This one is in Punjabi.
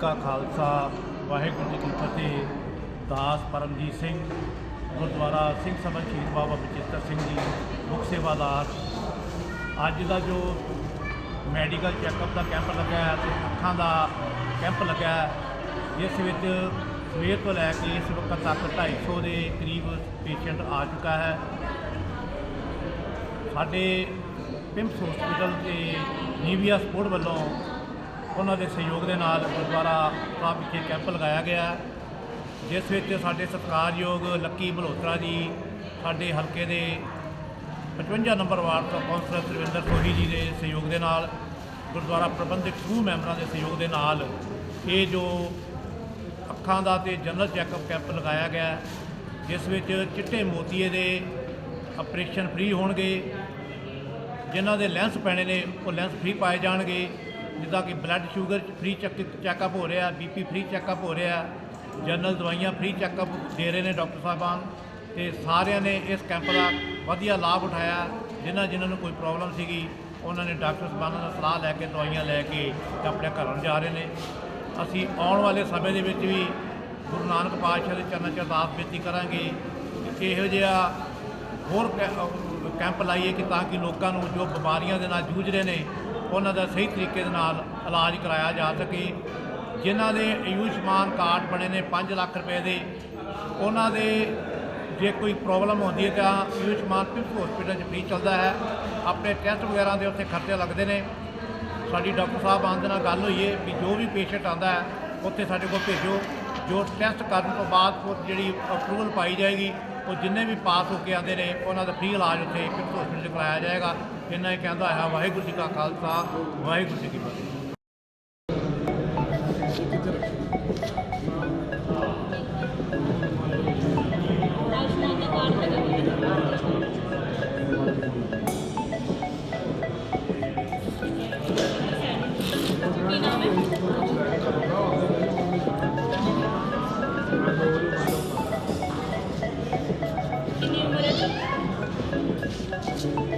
ਕਾ ਖਾਲਸਾ, ਵਾਹਿਗੁਰੂ ਜੀ ਕੀ ਫਤਿਹ। ਦਾਸ ਪਰਮਜੀਤ ਸਿੰਘ, ਗੁਰਦੁਆਰਾ ਸਿੰਘ ਸਭਾ ਸ਼ਹੀਦ ਬਾਬਾ ਬਚਿੱਤਰ ਸਿੰਘ ਜੀ, ਮੁੱਖ ਸੇਵਾਦਾਰ। ਅੱਜ ਦਾ ਜੋ ਮੈਡੀਕਲ ਚੈੱਕਅਪ ਦਾ ਕੈਂਪ ਲੱਗਾ ਹੈ ਤੇ ਅੱਖਾਂ ਦਾ ਕੈਂਪ ਲੱਗਾ ਹੈ, ਜਿਸ ਵਿੱਚ ਸਵੇਰ ਤੋਂ ਲੈ ਕੇ ਇਸ ਵਕਤ ਤੱਕ 250 ਦੇ ਕਰੀਬ ਪੇਸ਼ੈਂਟ ਆ ਚੁੱਕਾ ਹੈ। ਸਾਡੇ ਪਿੰਪਸ ਹਸਪੀਟਲ ਤੇ ਨੀਵੀਆ ਸਪੋਰਟ ਵੱਲੋਂ ਉਹਨਾਂ ਦੇ ਸਹਿਯੋਗ ਦੇ ਨਾਲ ਗੁਰਦੁਆਰਾ ਸਾਹਿਬ ਵਿਖੇ ਕੈਂਪ ਲਗਾਇਆ ਗਿਆ। ਜਿਸ ਵਿੱਚ ਸਾਡੇ ਸਤਿਕਾਰਯੋਗ ਲੱਕੀ ਮਲਹੋਤਰਾ ਜੀ, ਸਾਡੇ ਹਲਕੇ ਦੇ 55 ਨੰਬਰ ਵਾਰਡ ਤੋਂ ਕੌਂਸਲਰ ਤ੍ਰਿਵਿੰਦਰ ਸੋਹੀ ਜੀ ਦੇ ਸਹਿਯੋਗ ਦੇ ਨਾਲ, ਗੁਰਦੁਆਰਾ ਪ੍ਰਬੰਧਕ ਸਮੂਹ ਮੈਂਬਰਾਂ ਦੇ ਸਹਿਯੋਗ ਦੇ ਨਾਲ ਇਹ ਜੋ ਅੱਖਾਂ ਦਾ ਤੇ ਜਨਰਲ ਚੈੱਕਅਪ ਕੈਂਪ ਲਗਾਇਆ ਗਿਆ, ਜਿਸ ਵਿੱਚ ਚਿੱਟੇ ਮੋਤੀਏ ਦੇ ਆਪਰੇਸ਼ਨ ਫ੍ਰੀ ਹੋਣਗੇ, ਜਿਨ੍ਹਾਂ ਦੇ ਲੈਂਸ ਪੈਣੇ ਨੇ, ਉਹ ਲੈਂਸ ਫ੍ਰੀ ਪਾਏ ਜਾਣਗੇ। ਜਿੱਦਾਂ ਕਿ ਬਲੱਡ ਸ਼ੂਗਰ ਫ੍ਰੀ ਚੈੱਕਅਪ ਹੋ ਰਿਹਾ ਬੀਪੀ ਫ੍ਰੀ ਚੈੱਕਅਪ ਹੋ ਰਿਹਾ ਜਨਰਲ ਦਵਾਈਆਂ ਫ੍ਰੀ ਚੈੱਕਅਪ ਦੇ ਰਹੇ ਨੇ ਡਾਕਟਰ ਸਾਹਿਬਾਨ, ਤੇ ਸਾਰਿਆਂ ਨੇ ਇਸ ਕੈਂਪ ਦਾ ਵਧੀਆ ਲਾਭ ਉਠਾਇਆ, ਜਿਨ੍ਹਾਂ ਜਿਨ੍ਹਾਂ ਨੂੰ ਕੋਈ ਪ੍ਰੋਬਲਮ ਸੀਗੀ, ਉਹਨਾਂ ਨੇ ਡਾਕਟਰ ਸਾਹਿਬਾਨਾਂ ਦਾ ਸਲਾਹ ਲੈ ਕੇ, ਦਵਾਈਆਂ ਲੈ ਕੇ ਆਪਣੇ ਘਰਾਂ ਨੂੰ ਜਾ ਰਹੇ ਨੇ। ਅਸੀਂ ਆਉਣ ਵਾਲੇ ਸਮੇਂ ਦੇ ਵਿੱਚ ਵੀ ਗੁਰੂ ਨਾਨਕ ਪਾਤਸ਼ਾਹ ਦੇ ਚਰਨਾਂ 'ਚ ਅਰਦਾਸ ਬੇਨਤੀ ਕਰਾਂਗੇ ਕਿ ਇਹੋ ਜਿਹਾ ਹੋਰ ਕੈ- ਕੈਂਪ ਲਾਈਏ ਕਿ ਤਾਂ ਕਿ ਲੋਕਾਂ ਨੂੰ ਜੋ ਬਿਮਾਰੀਆਂ ਦੇ ਨਾਲ ਜੂਝ ਰਹੇ ਨੇ ਉਹਨਾਂ ਦਾ ਸਹੀ ਤਰੀਕੇ ਦੇ ਨਾਲ ਇਲਾਜ ਕਰਾਇਆ ਜਾ ਸਕੇ। ਜਿਨ੍ਹਾਂ ਦੇ ਆਯੁਸ਼ਮਾਨ ਕਾਰਡ ਬਣੇ ਨੇ 5 ਲੱਖ ਰੁਪਏ ਦੇ, ਉਹਨਾਂ ਦੇ ਜੇ ਕੋਈ ਪ੍ਰੋਬਲਮ ਹੁੰਦੀ ਹੈ ਤਾਂ ਆਯੁਸ਼ਮਾਨ ਪਿੰਸ ਹਸਪੀਟਲ 'ਚ ਫ੍ਰੀ ਚੱਲਦਾ ਹੈ। ਆਪਣੇ ਟੈਸਟ ਵਗੈਰਾ ਦੇ ਉੱਥੇ ਖਰਚੇ ਲੱਗਦੇ ਨੇ। ਸਾਡੀ ਡਾਕਟਰ ਸਾਹਿਬ ਆਉਣ ਦੇ ਨਾਲ ਗੱਲ ਹੋਈ ਹੈ ਵੀ ਜੋ ਵੀ ਪੇਸ਼ੈਂਟ ਆਉਂਦਾ ਹੈ, ਉੱਥੇ ਸਾਡੇ ਕੋਲ ਭੇਜੋ। ਜੋ ਟੈਸਟ ਕਰਨ ਤੋਂ ਬਾਅਦ ਜਿਹੜੀ ਅਪਰੂਵਲ ਪਾਈ ਜਾਏਗੀ ਉਹ ਜਿੰਨੇ ਵੀ ਪਾਸ ਹੋ ਕੇ ਆਉਂਦੇ ਨੇ, ਉਹਨਾਂ ਦਾ ਫ੍ਰੀ ਇਲਾਜ ਉੱਥੇ ਕਿਸ ਹਸਪੀਟਲ 'ਚ ਕਰਾਇਆ ਜਾਏਗਾ। ਇੰਨਾ ਹੀ ਕਹਿੰਦਾ ਹੈ, ਵਾਹਿਗੁਰੂ ਜੀ ਕਾ ਖਾਲਸਾ, ਵਾਹਿਗੁਰੂ ਜੀ ਕੀ ਫਤਿਹ। ਆਯੁਸ਼ਮਾਨ ਦਾ 嗯